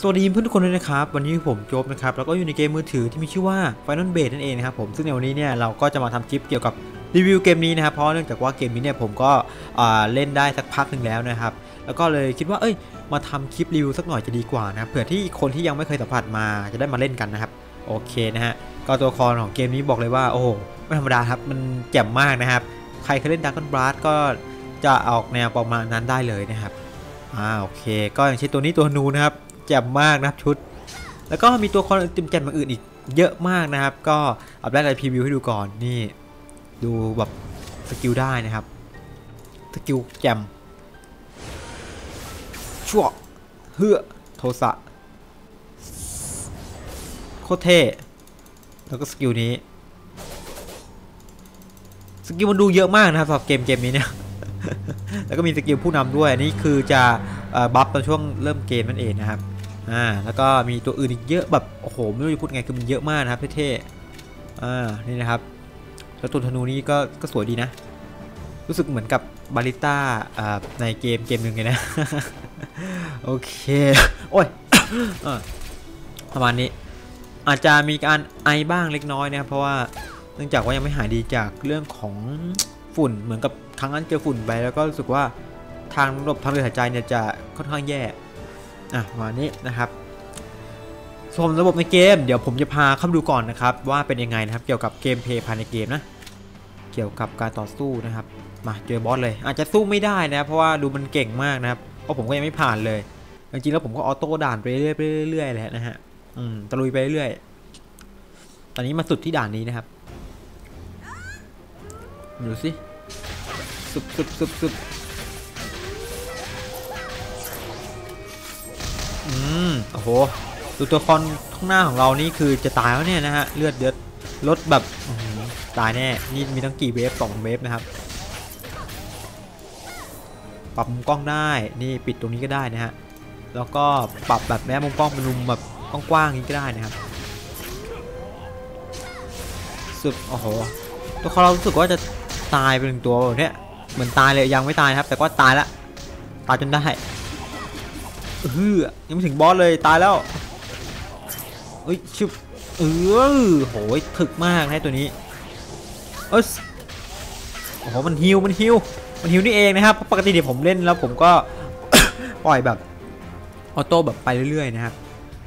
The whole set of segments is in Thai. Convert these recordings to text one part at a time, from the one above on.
สวัสดีเพื่อนทุกคนด้วยนะครับ วันนี้ผมโจบนะครับ แล้วก็อยู่ในเกมมือถือที่มีชื่อว่า Final b a s e นั่นเองนะครับผมซึ่งในวันนี้เนี่ยเราก็จะมาทำคลิปเกี่ยวกับรีวิวเกมนี้นะครับเพราะเนื่องจากว่าเกมนี้เนี่ยผมก็เล่นได้สักพักหนึ่งแล้วนะครับ แล้วก็เลยคิดว่าเอ้ยมาทำคลิปรีวิวสักหน่อยจะดีกว่านะเผื่อที่คนที่ยังไม่เคยสัมผัสมาจะได้มาเล่นกันนะครับโอเคนะฮะก็ตัวละครของเกมนี้บอกเลยว่าโอ้โหไม่ธรรมดาครับมันแจ่มมากนะครับใครเคยเล่นดักกันบลัสก็จะออกแนวประมาณนั้นได้เลยนะครับอ่าโอเค ก็อย่างเช่นตัวนี้ตัวนูนะครับ แจ่มมากนะครับชุด แล้วก็มีตัวคอนติมแจ่มอย่างอื่นอีกเยอะมากนะครับ ก็เอาแรกเลยพรีวิวให้ดูก่อนนี่ดูแบบสกิลได้นะครับสกิลแจ่มชั่วเฮือโทสะโคตรเท่แล้วก็สกิลนี้สกิลมันดูเยอะมากนะครับสำหรับเกมเกมนี้เนี่ย แล้วก็มีสกิลผู้นำด้วย อันนี่คือจะอ่อบัฟตอนช่วงเริ่มเกมนั่นเองนะครับ อ่าแล้วก็มีตัวอื่นอีกเยอะแบบโอ้โหไม่รู้จะพูดไงคือมันเยอะมากนะครับเท่ๆอ่านี่นะครับแล้วตัวธนูนี้ก็ก็สวยดีนะ รู้สึกเหมือนกับบาริต้าอ่าในเกมเกมหนึ่งเลยนะ โอเค โอ้ยอประมาณนี้ อาจจะมีการไอบ้างเล็กน้อยนะครับเพราะว่าเนื่องจากว่ายังไม่หายดีจากเรื่องของฝุ่นเหมือนกับครั้งนั้นเจอฝุ่นไปแล้วก็รู้สึกว่าทางระบบทางเดินหายใจเนี่ยจะค่อนข้างแย่ อะประมาณนี้นะครับส่วนระบบในเกม เดี๋ยวผมจะพาเข้าดูก่อนนะครับ ว่าเป็นยังไงนะครับ เกี่ยวกับเกมเพลย์ภายในเกมนะ เกี่ยวกับการต่อสู้นะครับ มาเจอบอสเลย อาจจะสู้ไม่ได้นะเพราะว่าดูมันเก่งมากนะครับเพราะผมก็ยังไม่ผ่านเลยจริงๆแล้วผมก็ออโต้ด่านไปเรื่อยๆเรื่อยๆแหละนะฮะอืมตะลุยไปเรื่อยๆตอนนี้มาสุดที่ด่านนี้นะครับดูสิสุบสุบสุบสุบ อืมโอ้โหดูตัวละครข้างหน้าของเรานี่คือจะตายแล้วเนี่ยนะฮะเลือดเดือดลดแบบตายแน่นี่มีตั้งกี่เวฟสองเวฟนะครับปรับมุมกล้องได้นี่ปิดตรงนี้ก็ได้นะฮะแล้วก็ปรับแบบแม้มุมกล้องเป็นมุมแบบกว้างๆอย่างนี้ก็ได้นะครับสุดโอ้โหตัวละครเรารู้สึกว่าจะตายไปหนึ่งตัวแบบเนี่ยเหมือนตายเลยยังไม่ตายครับ แต่ก็ตายละตายจนได้ เฮือยังไม่ถึงบอสเลยตายแล้วเอ้ยชุบเออโหยถึกมากนะตัวนี้เอยโอ้โหมันฮิวมันฮิวมันฮิวนี่เองนะครับเพราะปกติเดี๋ยวผมเล่นแล้วผมก็ปล่อยแบบออโต้แบบไปเรื่อยๆนะครับ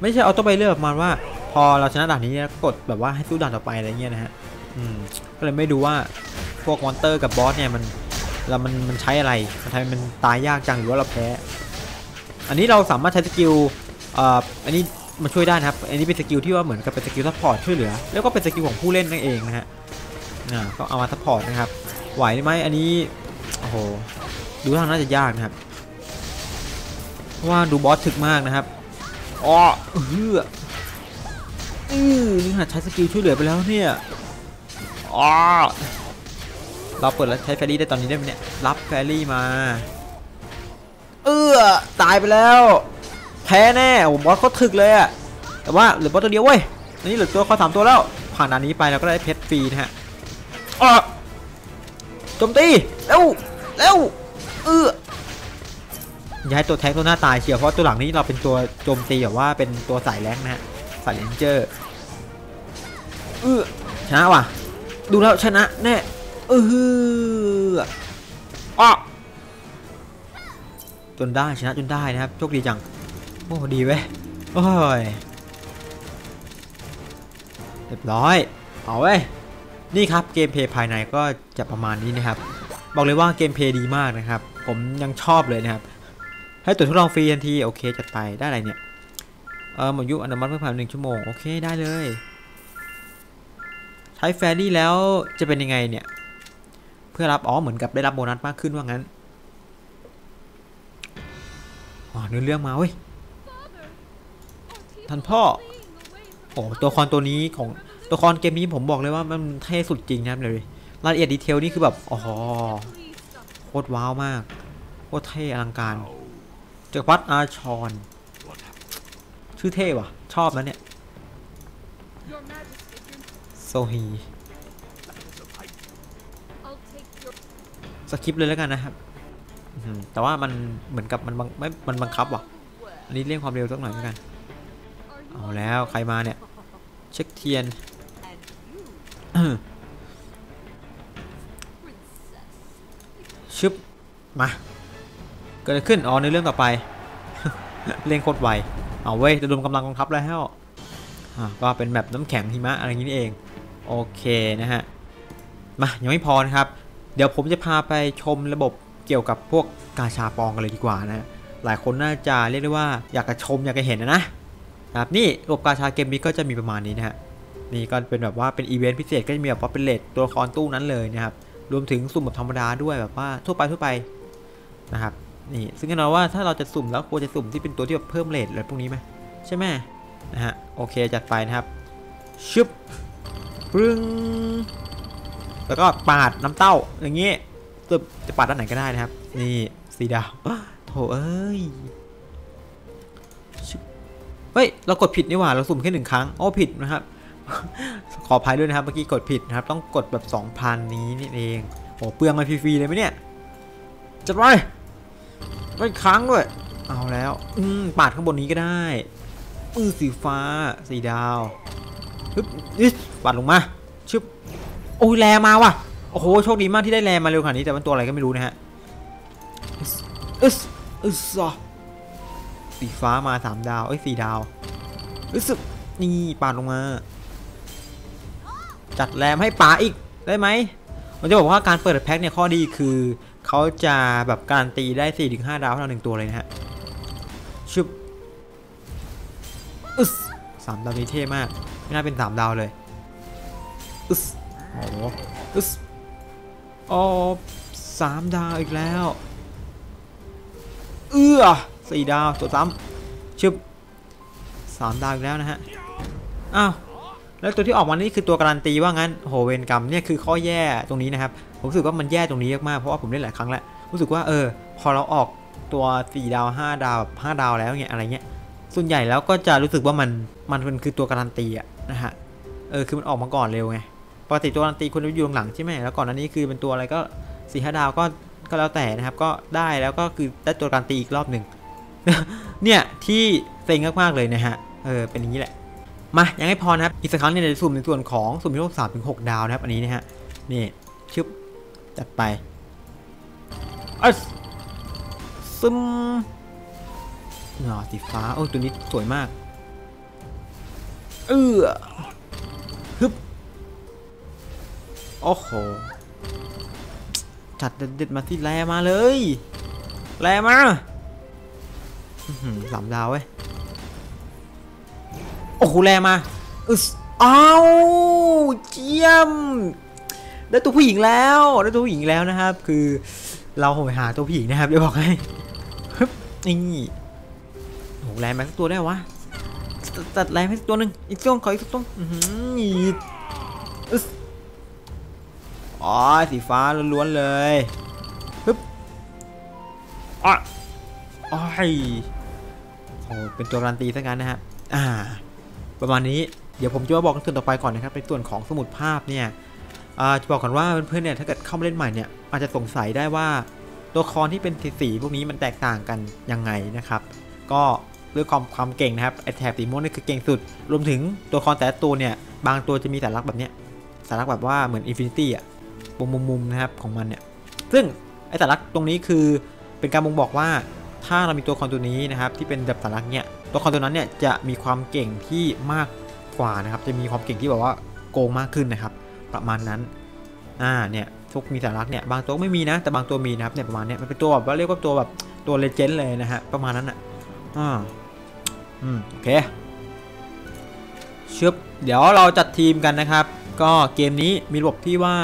ไม่ใช่ออโต้ไปเรื่อยประมาณว่า พอเราชนะด่านนี้แล้วกดแบบว่าให้สู้ด่านต่อไปอะไรเงี้ยนะฮะอืมก็เลยไม่ดูว่าพวกมอนเตอร์กับบอสเนี่ยมันเรามันมันใช้อะไรทำไมมันตายยากจังหรือว่าเราแพ้ อันนี้เราสามารถใช้สกิลอ่ออันนี้มาช่วยได้นะครับ อันนี้เป็นสกิลที่ว่าเหมือนกับเป็นสกิลซัพพอร์ตช่วยเหลือ แล้วก็เป็นสกิลของผู้เล่นนั่นเองนะฮะอ่าก็เอามาซัพพอร์ตนะครับ ไหวไหมอันนี้ โอ้โห ดูทางน่าจะยากนะครับ เพราะว่าดูบอสถึกมากนะครับอ๋อเฮืออือนี่ขนาดใช้สกิลช่วยเหลือไปแล้วเนี่ยอ๋อเราเปิดแล้วใช้แฟรี่ได้ตอนนี้ได้ไหมเนี่ย รับแฟรี่มา ออตายไปแล้ว แพ้แน่โอ้บอสเขาถึกเลยอะแต่ว่าเหลือบอสตัวเดียวเว้ยนนี้เหลือตัวเขาสามตัวแล้ว ผ่านด่านนี้ไปเราก็ได้เพชรฟรีนะฮะออโจมตีเร็วเร็วเอออย่าให้ตัวแท็กตัวหน้าตายเชียวเพราะตัวหลังนี้เราเป็นตัวโจมตีแบบว่าเป็นตัวสายแรงนะฮะสายเลนเจอร์เออชนะว่ะ ดูแล้วชนะแน่เอออ๋อ จนได้ชนะจนได้นะครับโชคดีจังโอ้ดีเว้ยโอ้ยเรียบร้อยเอาเว้ยนี่ครับเกมเพย์ภายในก็จะประมาณนี้นะครับ บอกเลยว่าเกมเพย์ดีมากนะครับ ผมยังชอบเลยนะครับ ให้ตัวทดลองฟรีทันทีโอเคจัดไปได้อะไรเนี่ยเออหมดยุคอนุมัติเพื่อผ่านหนึ่งชั่วโมงโอเคได้เลย ใช้แฟรี่แล้วจะเป็นยังไงเนี่ย เพื่อรับอ๋อเหมือนกับได้รับโบนัสมากขึ้นว่างั้น อ๋อเนื้อเรื่องมาเว้ยท่านพ่อโอ้ตัวละครตัวนี้ของตัวละครเกมนี้ผมบอกเลยว่ามันเท่สุดจริงนะครับเลยรายละเอียดดีเทลนี่คือแบบอ๋อโคตรว้าวมากโคตรเท่อลังการจักรพรรดิอาชอนชื่อเท่ว่ะ ชอบนะเนี่ยโซฮีสคิปเลยแล้วกันนะครับอืม แต่ว่ามันเหมือนกับมันบังไม่มันบังคับว่ะ อันนี้เร่งความเร็วสักหน่อยแล้วกัน เอาแล้วใครมาเนี่ย เช็คเทียน ชึบ มา เกิดอะไรขึ้น อ๋อในเรื่องต่อไปเล่นโคตรไว เอาเว้ยจะรวมกำลังกองทัพแล้วอะก็เป็นแบบน้ำแข็งหิมะอะไรอย่างนี้เอง โอเคนะฮะ มา ยังไม่พอนะครับ เดี๋ยวผมจะพาไปชมระบบ เกี่ยวกับพวกกาชาปองกันเลยดีกว่านะหลายคนน่าจะเรียกได้ว่าอยากจะชมอยากจะเห็นนะนะนะครับนี่ระบบกาชาเกมนี้ก็จะมีประมาณนี้นะฮะนี่ก็เป็นแบบว่าเป็นอีเวนต์พิเศษก็จะมีแบบว่าเป็นเลทตัวละครตู้นั้นเลยนะครับรวมถึงสุ่มแบบธรรมดาด้วยแบบว่าทั่วไปทั่วไปนะครับนี่ซึ่งแน่นอนว่าถ้าเราจะสุ่มแล้วควรจะสุ่มที่เป็นตัวที่แบบเพิ่มเลทอะไรพวกนี้ไหมใช่ไหมนะฮะโอเคจัดไปนะครับชึบปึ้งแล้วก็ปาดน้ำเต้าอย่างงี้ จะจะปาดด้านไหนก็ได้นะครับ นี่สีดาวโถเอ้ยเฮ้ย เรากดผิดนี่หว่า เราสุ่มแค่หนึ่งครั้งโอ้ผิดนะครับ ขออภัยด้วยนะครับ เมื่อกี้กดผิดนะครับ ต้องกดแบบ2,000นี้นี่เอง โอ้เปลืองมาฟรีๆเลยไหมเนี่ย จัดไปไม่ค้างด้วย เอาแล้ว อืมปาดข้างบนนี้ก็ได้มือสีฟ้า สีดาวฮึบอิ๊ดปาดลงมา ชึบ โอ้ยแรมาว่ะ โอ้โห โชคดีมากที่ได้แรมาเร็วขนาดนี้แต่มันตัวอะไรก็ไม่รู้นะฮะอึสอึสอะสีฟ้ามาสามดาวเอ้ยสี่ดาวอึสนี่ปาดลงมา จัดแรมให้ป๋าอีกได้ไหมผมจะบอกว่าการเปิดแพ็คเนี่ยข้อดีคือเขาจะแบบการตีได้4-5ดาวเท่าหนึ่งตัวเลยนะฮะชึบอึสสามดาวนี้เท่มาก ไม่น่าเป็น3ดาวเลยอึสโอ้โหอึส โอ้สามดาวอีกแล้ว เอื้อสี่ดาวตัวซ้ำชึบสามดาวอีกแล้วนะฮะ อ้าว แล้วตัวที่ออกมานี่คือตัวการันตีว่างั้นโหเวนกรรมเนี่ยคือข้อแย่ตรงนี้นะครับ ผมรู้สึกว่ามันแย่ตรงนี้มากเพราะว่าผมเล่นหลายครั้งแล้ว รู้สึกว่าเออ พอเราออกตัว4ดาว5ดาวแบบ5ดาวแล้วเนี่ยอะไรเงี้ย ส่วนใหญ่แล้วก็จะรู้สึกว่ามันมันเป็นคือตัวการันตีอะนะฮะ เออคือมันออกมาก่อนเร็วไง ปกติตัวการันตีคนจะอยู่หลังใช่ไหมแล้วก่อนหน้านี้คือเป็นตัวอะไรก็4 5ดาวก็ก็แล้วแต่นะครับก็ได้แล้วก็คือได้ตัวการันตีอีกรอบหนึ่งเนี่ยที่เซ็งมากๆเลยนะฮะเออเป็นอย่างนี้แหละมายังไม่พอนะครับอีกสักครั้งเนี่ยในสุ่มในส่วนของสุ่มที่สามถึงหกดาวนะครับอันนี้นะฮะนี่ชึบจัดไปเอยซึมหน่อสีฟ้าโอ้ตัวนี้สวยมากเออ โอ้โห จัดเด็ดมาที่แรมาเลย แรมาสามดาวเว้ย โอ้โห แรงมาอึสอ้าวเจียม ได้ตัวผู้หญิงแล้ว ได้ตัวผู้หญิงแล้วนะครับ คือเราไปหาตัวผู้หญิงนะครับเดี๋ยวบอกให้ฮึบนี่โอ้โหแรงมาสักตัวได้วะตัดแรงให้สักตัวหนึ่งอีกตัวขออีกตัวอือหื อนี่อึสอ๋อสีฟ้าล้วนๆเลยฮึบอ๋ออ้อยโอ้เป็นตัวการันตีซะงั้นนะฮะอ่า ประมาณนี้เดี๋ยวผมจะมาบอกในส่วนต่อไปก่อนนะครับในส่วนของสมุดภาพเนี่ยอ่าจะบอกก่อนว่าเพื่อนๆเนี่ยถ้าเกิดเข้ามาเล่นใหม่เนี่ยอาจจะสงสัยได้ว่าตัวละครที่เป็นสีๆพวกนี้มันแตกต่างกันยังไงนะครับ ก็เรื่องความความเก่งนะครับไอแถบสีม่วงนี่คือเก่งสุด รวมถึงตัวละครแต่ละตัวเนี่ยบางตัวจะมีสัญลักษณ์แบบเนี้ยสัญลักษณ์แบบว่าเหมือนอินฟินิตี้อะ มุมมุมๆนะครับของมันเนี่ย ซึ่งไอสัญลักษณ์ตรงนี้คือเป็นการบ่งบอกว่าถ้าเรามีตัวละครตัวนี้นะครับที่เป็นแบบสัญลักษณ์เนี่ยตัวละครตัวนั้นเนี่ยจะมีความเก่งที่มากกว่านะครับ จะมีความเก่งที่แบบว่าโกงมากขึ้นนะครับ ประมาณนั้นอ่าเนี่ยทุกมีสัญลักษณ์เนี่ยบางตัวไม่มีนะแต่บางตัวมีนะครับเนี่ยประมาณเนี้ยมันเป็นตัวแบบว่าเรียกว่าตัวแบบตัวเลเจนด์เลยนะฮะประมาณนั้นอะอ่าอืมโอเคชึบเดี๋ยวเราจัดทีมกันนะครับ ก็เกมนี้มีระบบที่ว่า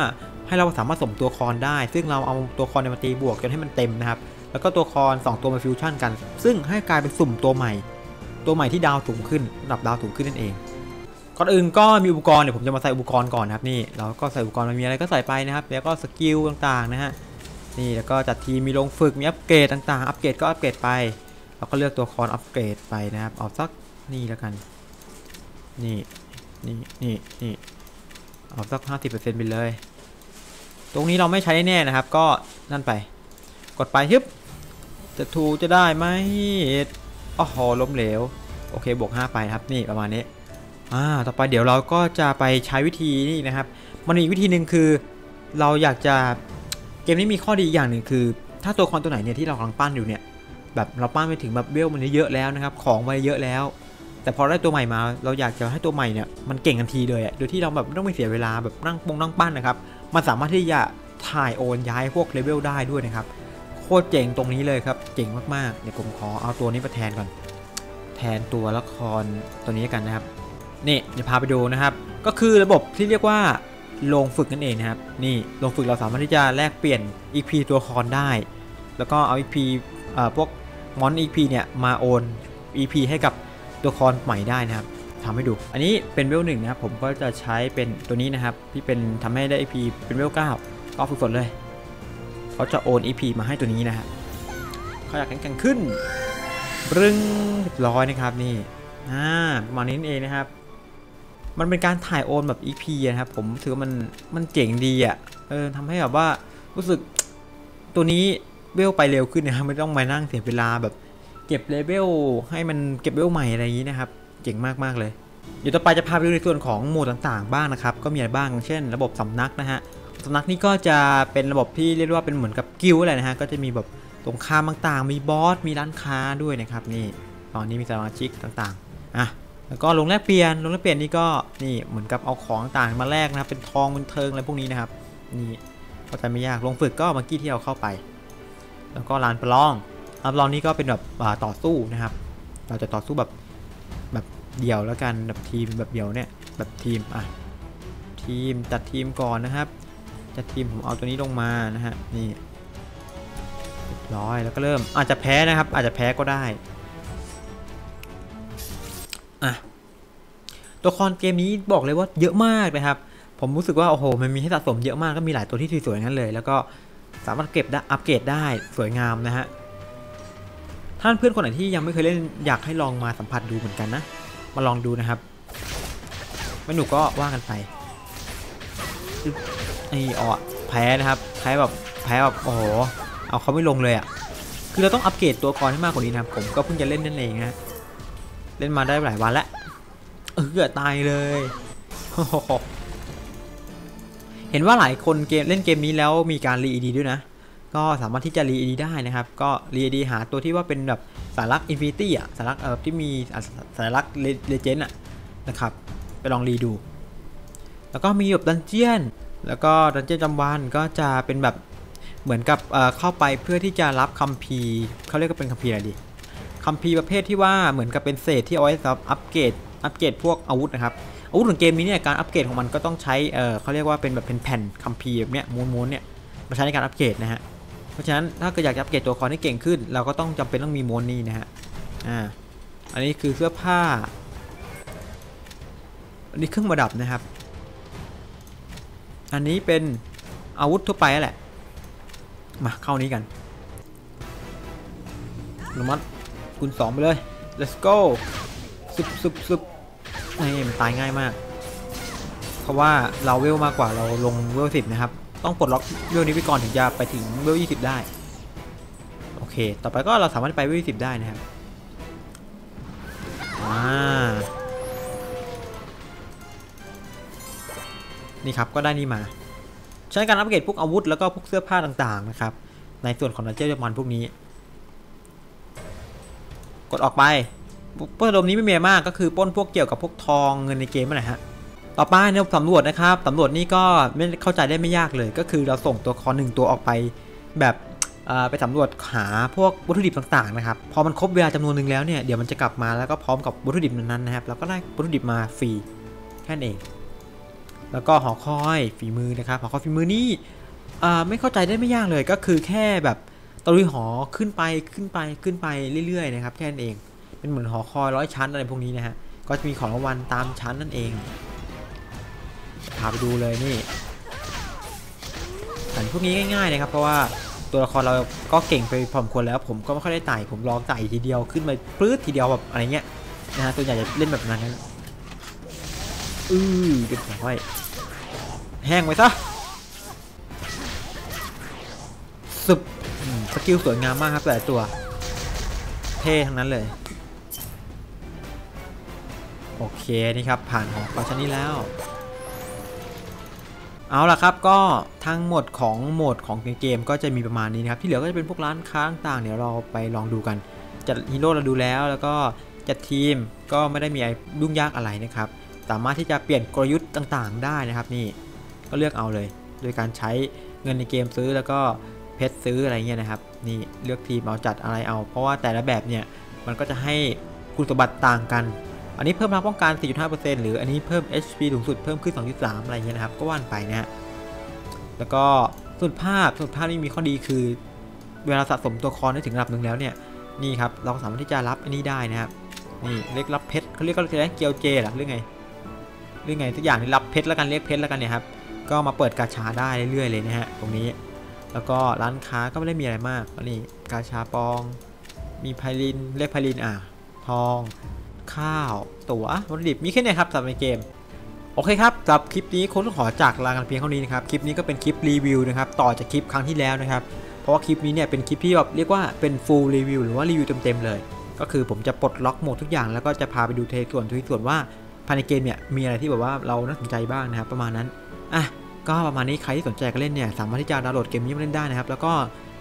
ให้เราสามารถสมตัวคอนได้ ซึ่งเราเอาตัวคอนในมาตีบวกจนให้มันเต็มนะครับ แล้วก็ตัวคอน2ตัวมาฟิวชั่นกัน ซึ่งให้กลายเป็นสุ่มตัวใหม่ ตัวใหม่ที่ดาวสูงขึ้นระดับดาวสูงขึ้นนั่นเอง ก่อนอื่นก็มีอุปกรณ์เดี๋ยวผมจะมาใส่อุปกรณ์ก่อนนะครับนี่ เราก็ใส่อุปกรณ์มันมีอะไรก็ใส่ไปนะครับ แล้วก็สกิลต่างๆนะฮะ นี่แล้วก็จัดทีมมีลงฝึก มีอัปเกรดต่างๆ อัปเกรดก็อัปเกรดไป เราก็เลือกตัวคอนอัปเกรดไปนะครับ เอาสักนี่แล้วกัน นี่ นี่ นี่ นี่ เอาสักห้าสิบเปอร์เซ็นต์ไปเลย ตรงนี้เราไม่ใช้แน่นะครับ ก็นั่นไป กดไปฮึบจะถูจะได้ไหมอ๋อหอล้มเหลว โอเคบวก5ไปครับนี่ประมาณนี้อ่าต่อไปเดี๋ยวเราก็จะไปใช้วิธีนี่นะครับ มันมีอีกวิธีหนึ่งคือ เราอยากจะเกมนี้มีข้อดีอย่างหนึ่งคือ ถ้าตัวละครตัวไหนเนี่ยที่เรากำลังปั้นอยู่เนี่ยแบบเราปั้นไปถึงแบบเวลมันเยอะแล้วนะครับ ของมันเยอะแล้ว แต่พอได้ตัวใหม่มา เราอยากจะให้ตัวใหม่เนี่ยมันเก่งทันทีเลยอะโดยที่เราแบบไม่ต้องไปเสียเวลาแบบนั่งปงนั่งปั้นนะครับ มันสามารถที่จะถ่ายโอนย้ายพวกเลเวลได้ด้วยนะครับ โคตรเจ๋งตรงนี้เลยครับ เจ๋งมากๆ เดี๋ยวผมขอเอาตัวนี้มาแทนก่อน แทนตัวละครตัวนี้กันนะครับ นี่จะพาไปดูนะครับ ก็คือระบบที่เรียกว่าโรงฝึกนั่นเองนะครับ นี่โรงฝึกเราสามารถที่จะแลกเปลี่ยน EP ตัวละครได้ แล้วก็เอา EP อ่พวกมอน EP เนี่ยมาโอน EP ให้กับตัวละครใหม่ได้นะครับ ทำให้ดู อันนี้เป็นเวลหนึ่งนะครับผมก็จะใช้เป็นตัวนี้นะครับที่เป็นทำให้ได้ EP เป็นเวล9ก็ฝึกฝนเลยเขาจะโอน EP มาให้ตัวนี้นะฮะเขาอยากแข่งขึ้นรึงร้อยนะครับนี่อ่าประมาณนี้นเองนะครับ มันเป็นการถ่ายโอนแบบ EP นะครับผมถือว่ามันมันเจ๋งดีอะเออทำให้แบบว่ารู้สึกตัวนี้เวลไปเร็วขึ้นนะครับไม่ต้องมานั่งเสียเวลาแบบเก็บเลเวลให้มันเก็บเวลใหม่อะไรอย่างนี้นะครับ เจ๋งมากๆเลย เดี๋ยวต่อไปจะพาไปดูในส่วนของโหมดต่างๆ บ้างนะครับ ก็มีอะไรบ้างเช่น ระบบสำนักนะฮะสำนักนี้ก็จะเป็นระบบที่เรียกว่าเป็นเหมือนกับกิลด์อะไรนะฮะ ก็จะมีแบบตงข้ามต่างๆ มีบอส มีร้านค้าด้วยนะครับนี่ ตอนนี้มีสมาชิกต่างๆ อะ แล้วก็ลงแลกเปลี่ยน ลงแลกเปลี่ยนนี่ก็นี่เหมือนกับเอาของต่างๆมาแลกนะครับ เป็นทองเป็นเทิงอะไรพวกนี้นะครับ นี่เข้าใจไม่ยาก ลงฝึกก็เมื่อกี้ที่เราเข้าไป แล้วก็ลานประลองลานประลองนี่ก็เป็นแบบต่อสู้นะครับ เราจะต่อสู้แบบ เดี่ยวแล้วกันแบบทีมแบบเดี่ยวเนี่ยแบบทีมอะทีมจัดทีมก่อนนะครับจัดทีมผมเอาตัวนี้ลงมานะฮะนี่เรียบร้อยแล้วก็เริ่มอาจจะแพ้นะครับ อาจจะแพ้ก็ได้อะตัวละครเกมนี้บอกเลยว่าเยอะมากนะครับ ผมรู้สึกว่าโอ้โหมันมีให้สะสมเยอะมากก็มีหลายตัวที่สวยๆงั้นเลย แล้วก็สามารถเก็บได้อัปเกรดได้สวยงามนะฮะท่านเพื่อนคนไหนที่ยังไม่เคยเล่นอยากให้ลองมาสัมผัสดูเหมือนกันนะ มาลองดูนะครับไม่หนูก็ว่ากันไปไอ้ออแพ้นะครับแพ้แบบแพ้แบบโอ้โหเอาเขาไม่ลงเลยอะ่ะคือเราต้องอัปเกรดตัวละครให้มากกว่านี้นะครับผมก็เพิ่งจะเล่นนั่นเองนะเล่นมาได้หลายวันแล้วเออเกือบตายเลยเห็นว่าหลายคนเกมเล่นเกมนี้แล้วมีการรีดีด้วยนะ ก็สามารถที่จะรีดีได้นะครับ ก็รีดีหาตัวที่ว่าเป็นแบบสายลักอินฟินิตี้อะสายลักเออที่มีสายลักเลเจนด์อะนะครับ ไปลองรีดู แล้วก็มีแบบดันเจียน แล้วก็ดันเจียนจำวันก็จะเป็นแบบเหมือนกับเข้าไปเพื่อที่จะรับคัมภีร์เขาเรียกว่าเป็นคัมภีร์อะไรดีคัมภีร์ประเภทที่ว่าเหมือนกับเป็นเศษที่เอาไว้สำหรับอัปเกรดอัปเกรดพวกอาวุธนะครับอาวุธของเกมนี้เนี่ยการอัปเกรดของมันก็ต้องใช้เเขาเรียกว่าเป็นแบบเป็นแผ่นคัมภีร์แบบเนี้ยม้วนๆเนี่ยมาใช้ในการอัปเกรดนะฮะ เพราะฉะนั้นถ้าเกิดอยากจะอัปเกรดตัวละครให้เก่งขึ้น เราก็ต้องจำเป็นต้องมีโมนนี้นะฮะอ่าอันนี้คือเสื้อผ้า อันนี้เครื่องประดับนะครับ อันนี้เป็นอาวุธทั่วไปแหละ มาเข้านี้กันนมัดคุณสองไปเลย let's go ซุบซุบซุบนี่มันตายง่ายมาก เพราะว่าเราเวลมากกว่าเราลงเวลสิบนะครับ ต้องปลดล็อกเวลนี้ไปก่อนถึงจะไปถึงเวลยี่สิบได้ โอเค ต่อไปก็เราสามารถไปเวลยี่สิบได้นะครับอ่านี่ครับก็ได้นี่มา ใช้การอัปเกรดพวกอาวุธแล้วก็พวกเสื้อผ้าต่างๆนะครับ ในส่วนของดันเจี้ยนมันพวกนี้ กดออกไปปล้นระดมนี้ไม่มีมากก็คือป้นพวกเกี่ยวกับพวกทองเงินในเกมนั่นแหละฮะ ต่อไปเนี่ยสำรวจนะครับสำรวจนี่ก็ไม่เข้าใจได้ไม่ยากเลย ก็คือเราส่งตัวคอหนึ่งตัวออกไป แบบไปสำรวจหาพวกวัตถุดิบต่างๆนะครับพอมันครบเวลาจำนวนหนึ่งแล้วเนี่ยเดี๋ยวมันจะกลับมาแล้วก็พร้อมกับวัตถุดิบนั้นๆนะครับแล้วก็ได้วัตถุดิบมาฟรีแค่นั้นเอง แล้วก็หอคอยฝีมือนะครับหอคอยฝีมือนี่ไม่เข้าใจได้ไม่ยากเลยก็คือแค่แบบตะลุยหอขึ้นไปขึ้นไปขึ้นไปเรื่อยๆนะครับแค่นั้นเอง เป็นเหมือนหอคอยร้อยชั้นอะไรพวกนี้นะฮะก็จะมีของรางวัลตามชั้นนั่นเอง พาไปดูเลยนี่อันพวกนี้ง่ายๆนะครับเพราะว่าตัวละครเราก็เก่งไปพอสมควรแล้ว ผมก็ไม่ค่อยได้ไต่ผมลองไต่ทีเดียวขึ้นไปปลื้ดทีเดียวแบบอะไรเงี้ยนะฮะตัวใหญ่จะเล่นแบบนั้นอือเรียบร้อยแห้งไว้ซะสุบสกิลสวยงามมากครับแต่ตัว เท่ทั้งนั้นเลย โอเคนี่ครับผ่านของฟังก์ชันนี้แล้ว เอาล่ะครับก็ทั้งหมดของโหมดของเกมก็จะมีประมาณนี้นะครับ ที่เหลือก็จะเป็นพวกร้านค้าต่างๆเดี๋ยวเราไปลองดูกัน จัดฮีโร่เราดูแล้วแล้วก็จัดทีมก็ไม่ได้มีอะไรยุ่งยากอะไรนะครับ สามารถที่จะเปลี่ยนกลยุทธ์ต่างๆ ได้นะครับนี่ก็เลือกเอาเลย โดยการใช้เงินในเกมซื้อแล้วก็เพชรซื้ออะไรเงี้ยนะครับนี่เลือกทีมเอาจัดอะไรเอา เพราะว่าแต่ละแบบเนี่ยมันก็จะให้คุณสมบัติต่างกัน อันนี้เพิ่มพลังป้องกัน 4.5%หรืออันนี้เพิ่ม HP สูงสุดเพิ่มขึ้น 2.3 อะไรเงี้ยนะครับ ก็ว่านไปนะฮะ แล้วก็สุดภาพสุดภาพนี่มีข้อดีคือ เวลาสะสมตัวคอนได้ถึงระดับหนึ่งแล้วเนี่ย นี่ครับ เราสามารถที่จะรับอันนี้ได้นะครับ นี่เรียกรับเพชรเขาเรียกก็เรียกเกียวเจหรอหรือไงหรือไงทุกอย่างที่รับเพชรแล้วกันเรียกเพชรแล้วกันเนี่ยครับ ก็มาเปิดกาชาได้เรื่อยๆเลยนะฮะตรงนี้ แล้วก็ร้านค้าก็ไม่ได้มีอะไรมากนี่กาชาปอง มีไพลินเรียกไพลินอะทอง ข้าว ตั๋ววัตถุดิบมีแค่นี้ครับสำหรับในเกมโอเคครับสำหรับคลิปนี้คงต้องขอจากลากันเพียงเท่านี้นะครับ คลิปนี้ก็เป็นคลิปรีวิวนะครับ ต่อจากคลิปครั้งที่แล้วนะครับ เพราะว่าคลิปนี้เนี่ยเป็นคลิปที่แบบเรียกว่าเป็น full review หรือว่ารีวิวเต็มๆเลย ก็คือผมจะปลดล็อกโหมดทุกอย่าง แล้วก็จะพาไปดูเทส่วนทุกส่วนว่าภายในเกมเนี่ยมีอะไรที่แบบว่าเราน่าสนใจบ้างนะครับประมาณนั้น อะ ก็ประมาณนี้ใครที่สนใจก็เล่นเนี่ยสามารถที่จะดาวน์โหลดเกมนี้มาเล่นได้นะครับ แล้วก็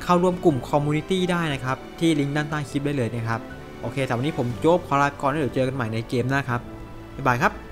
เข้าร่วมกลุ่มคอมมูนิตี้ได้นะครับที่ลิงก์ด้านใต้คลิปได้เลยนะครับ โอเคสำหรับวันนี้ผมโจ๊บขอลาก่อนแล้วเดี๋ยวเจอกันใหม่ในเกมหน้าครับบ๊ายบายครับ